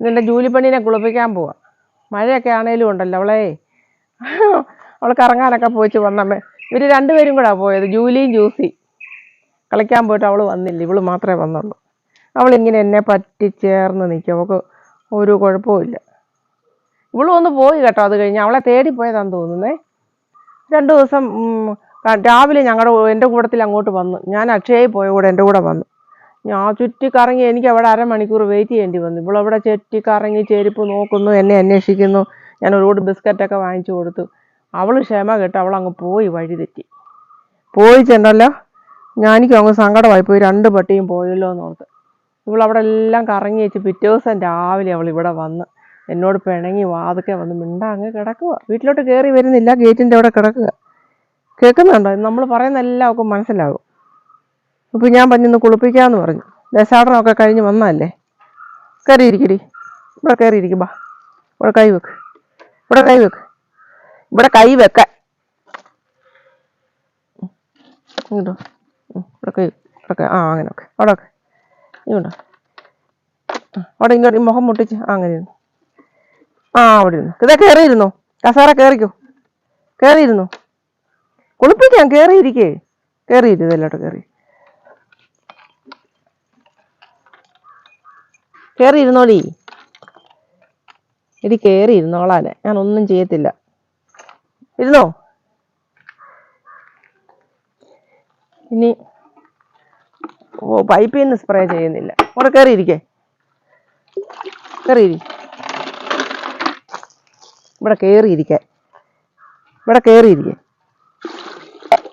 നിന്റെ ജൂലിപ്പണീനെ കുളിപ്പിക്കാൻ പോവാ. മഴയൊക്കെ ആണേലും ഉണ്ടല്ലോ അവളെ. അവൾ കറങ്ങാനൊക്കെ പോയിച്ച് വന്നമ്മേ. ഇവർ രണ്ടുപേരും കൂടെ പോയത് ജൂലിയും ജൂസി. കളിക്കാൻ പോയിട്ട് അവൾ വന്നില്ല ഇവൾ മാത്രമേ വന്നുള്ളൂ. അവളിങ്ങനെ എന്നെ പറ്റിച്ചേർന്ന് നിൽക്കും അവൾക്ക് ഒരു കുഴപ്പമില്ല ഇവളും ഒന്ന് പോയി കേട്ടോ അത് കഴിഞ്ഞ് അവളെ തേടി പോയതാന്ന് തോന്നുന്നേ. രണ്ട് ദിവസം രാവിലെ ഞങ്ങളുടെ എന്റെ കൂടത്തിൽ അങ്ങോട്ട് വന്നു. ഞാൻ അക്ഷയയിൽ പോയ കൂടെ എന്റെ കൂടെ വന്നു. ഞാൻ ചുറ്റി കറങ്ങി എനിക്ക് അവിടെ അരമണിക്കൂർ വെയിറ്റ് ചെയ്യേണ്ടി വന്നു. ഇവളവിടെ ചുറ്റി കറങ്ങി ചെരുപ്പ് നോക്കുന്നു എന്നെ അന്വേഷിക്കുന്നു. ഞാൻ ഒരുപാട് ബിസ്ക്കറ്റൊക്കെ വാങ്ങിച്ചു കൊടുത്തു. അവൾ ക്ഷമ കേട്ട് അവൾ അങ്ങ് പോയി വഴി തെറ്റി. പോയി ചെണ്ടല്ലോ ഞാനിക്കും അങ്ങ് സങ്കടമായി പോയി രണ്ട് പട്ടിയും പോയല്ലോ എന്ന് ഓർത്ത് ഇവളവിടെ എല്ലാം കറങ്ങി വെച്ച് പിറ്റേ ദിവസം രാവിലെ അവൾ ഇവിടെ വന്ന് എന്നോട് പിണങ്ങി വാതൊക്കെ വന്ന് മിണ്ടാ അങ്ങ് കിടക്കുക. വീട്ടിലോട്ട് കയറി വരുന്നില്ല ഗേറ്റിന്റെ അവിടെ കിടക്കുക. കേൾക്കുന്നുണ്ടോ? നമ്മൾ പറയുന്ന എല്ലാവർക്കും മനസ്സിലാകും. ഇപ്പം ഞാൻ പറഞ്ഞൊന്ന് കുളിപ്പിക്കാമെന്ന് പറഞ്ഞു. ദശാടനമൊക്കെ കഴിഞ്ഞ് വന്നതല്ലേ? കയറിയിരിക്കടി ഇവിടെ കയറിയിരിക്കും ബാ. ഇവിടെ കൈ വെക്ക്. ഇവിടെ കൈ വെക്ക്. ഇവിടെ കൈ വെക്ക. കൈ ആ അങ്ങനെ ഒക്കെ അവിടെ ഒക്കെ ഇങ്ങോട്ടോ അവിടെ ഇങ്ങോട്ട് മുഖം മുട്ടിച്ച്. ആ അങ്ങനെ ഇരുന്നു. ആ അവിടെ ഇരുന്നു. ഇതാ കയറിയിരുന്നോ കസാര കയറിക്കോ കയറിയിരുന്നു കുളിപ്പിക്കാം. കയറിയിരിക്കേ കയറിയിരുന്നു എല്ലാട്ടോ കയറി കയറി ഇരുന്നോടി എടി കയറി ഇരുന്നോളാനെ ഞാൻ ഒന്നും ചെയ്യത്തില്ല. ഇരുന്നോ? ഇനി ഓ പൈപ്പിൽ നിന്ന് സ്പ്രേ ചെയ്യുന്നില്ല. അവിടെ കയറിയിരിക്കേ കയറിയിരി ഇവിടെ കയറിയിരിക്കേ ഇവിടെ കയറിയിരിക്കേ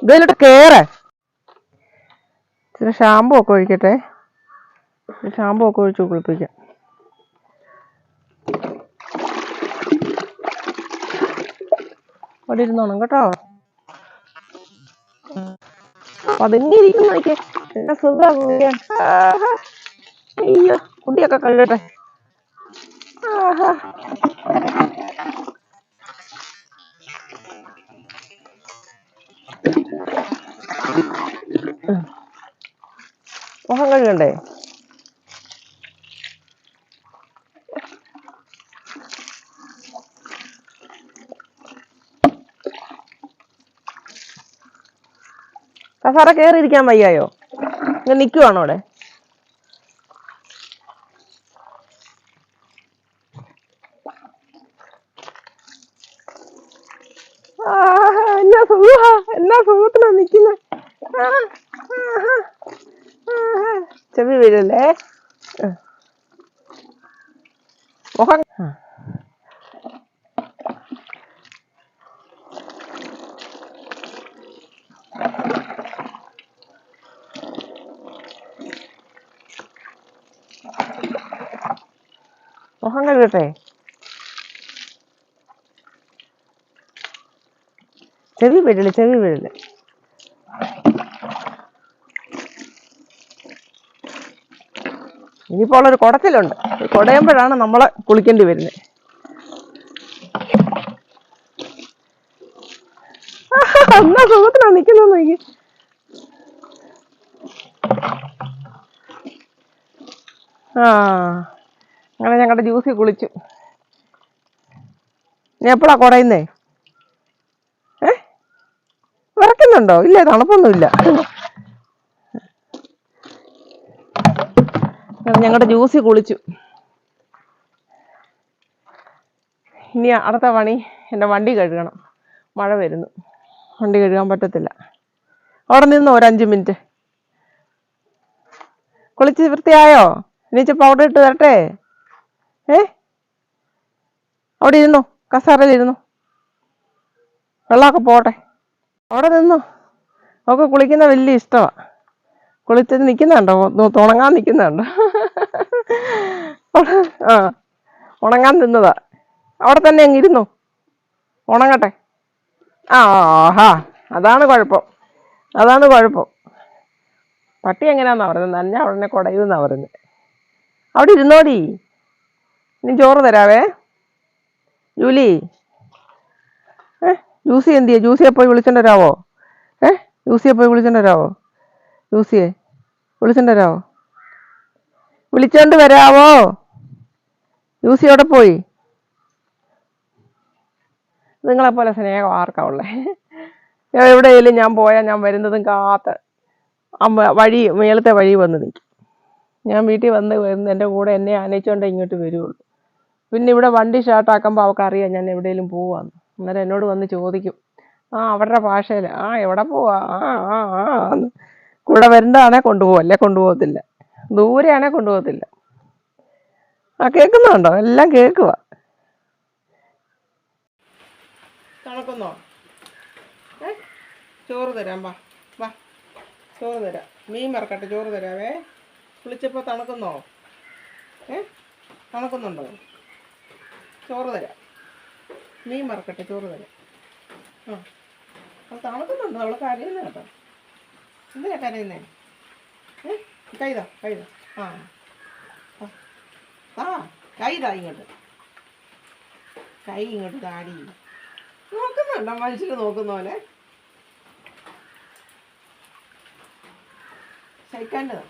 ഇതിലോട്ട് കയറേ ഇച്ചിരി ഷാമ്പു ഒക്കെ ഒഴിക്കട്ടെ. ഷാമ്പു ഒക്കെ ഒഴിച്ച് കുളിപ്പിക്കാം അവിടെ ഇരുന്നോണം കേട്ടോ പതുങ്ങിയിരിക്കുന്ന നോക്കിയേ എന്നാ. അയ്യോ കുട്ടിയൊക്കെ. ഉം. മുഖം കഴുകണ്ടേ കസാറ കയറിയിരിക്കാൻ വയ്യായോ? ഇങ്ങനെ നിൽക്കുവാണോ അവിടെ? എന്നാ സുഖാ എന്നാ സുഖത്തിനാ ആഹാ. ചെവി വീഴല്ലേ? മുഖം മുഖം കഴുകട്ടെ ചെവി വീഴില്ല ചെവി വീഴില്ല ഇനിയിപ്പോൾ ഉള്ളൊരു കുടത്തിലുണ്ട്. കുടയുമ്പോഴാണ് നമ്മളെ കുളിക്കേണ്ടി വരുന്നത്. എന്നാ സുഖത്തിനാ നിൽക്കുന്ന നോക്കി. ആ. അങ്ങനെ ഞങ്ങളുടെ ജ്യൂസി കുളിച്ചു. നീ എപ്പോഴാ കുടയുന്നേ? ഏ? വിറയ്ക്കുന്നുണ്ടോ? ഇല്ല തണുപ്പൊന്നുമില്ല. ഞങ്ങളുടെ ജ്യൂസിൽ കുളിച്ചു. ഇനി അടുത്ത പണി എന്റെ വണ്ടി കഴുകണം. മഴ വരുന്നു. വണ്ടി കഴുകാൻ പറ്റത്തില്ല. അവിടെ നിന്ന് ഒരു അഞ്ച് മിനിറ്റ്. കുളിച്ച് വൃത്തിയായോ? എണീച്ച് പൗഡർ ഇട്ട് തരട്ടെ? ഏ? അവിടെ ഇരുന്നോ കസാറയിലിരുന്നു വെള്ളമൊക്കെ പോട്ടെ അവിടെ നിന്നോ? ഒക്കെ കുളിക്കുന്ന വലിയ ഇഷ്ടമാണ് കുളിച്ചിട്ട് നിൽക്കുന്നുണ്ടോ? തുണങ്ങാൻ നിൽക്കുന്നുണ്ടോ? ആ ഉണങ്ങാൻ നിന്നതാ. അവിടെ തന്നെ അങ്ങ് ഇരുന്നു? ഉണങ്ങട്ടെ. ആ ആഹാ അതാണ് കുഴപ്പം. അതാണ് കുഴപ്പം. പട്ടി എങ്ങനെയാന്നാ പറയുന്നത്? നനഞ്ഞ ഉടനെ കൊടയുന്നാ പറയുന്നത്. അവിടെ ഇരുന്നോടി. ഇനി ചോറ് തരാവേ. ജൂലി. ഏ ജൂസി എന്തിയെ? ജൂസിയെ പോയി വിളിച്ചോണ്ട് ഏ ജൂസിയെ പോയി വിളിച്ചോണ്ട് ജൂസിയെ വിളിച്ചോണ്ട് വരാവോ വിളിച്ചോണ്ട് വരാവോ ജൂസി എവിടെ പോയി? നിങ്ങളെപ്പോലെ സ്നേഹം ആർക്കാ ഉള്ളേ? എവിടെയെങ്കിലും ഞാൻ പോയാൽ ഞാൻ വരുന്നതും കാത്ത് അമ്മ വഴി മേലത്തെ വഴി വന്ന് നിൽക്കും. ഞാൻ വീട്ടിൽ വന്ന് വരുന്ന എന്റെ കൂടെ എന്നെ ആനയിച്ചുകൊണ്ടേ ഇങ്ങോട്ട് വരുള്ളൂ. പിന്നെ ഇവിടെ വണ്ടി സ്റ്റാർട്ടാക്കുമ്പോൾ അവൾക്കറിയാം ഞാൻ എവിടെയെങ്കിലും പോവാന്ന്. അന്നേരം എന്നോട് വന്ന് ചോദിക്കും ആ അവരുടെ ഭാഷയിൽ ആ എവിടെ പോവാ? ആ ആ ആ എന്ന്. കൂടെ വരുന്നതാണേ കൊണ്ടുപോകും അല്ലേ കൊണ്ടുപോകത്തില്ല. ദൂരെയാണേ കൊണ്ടുപോകത്തില്ല. ആ കേൾക്കുന്നുണ്ടോ? എല്ലാം കേൾക്കുക തണുക്കുന്നോ ഏ? ചോറ് തരാം വാ വാ. ചോറ് തരാം. മീൻ മറക്കട്ടെ ചോറ് തരാവേ. വിളിച്ചപ്പോൾ തണുക്കുന്നോ? ഏ? തണുക്കുന്നുണ്ടോ? ചോറ് തരാം. മീൻ മറക്കട്ടെ ചോറ് തരാം. ആ. അത് തണുക്കുന്നുണ്ടോ അവളെ കരയുന്ന കേട്ടോ. എന്തിനാ കരയുന്നേ? കൈതാ കൈതാ. ആ. ആ. കൈതാ ഇങ്ങോട്ട്. കൈ ഇങ്ങോട്ട് താടി. നോക്കുന്നുണ്ടോ മനുഷ്യർ നോക്കുന്ന പോലെ? ശൈക്കാന്റെതാ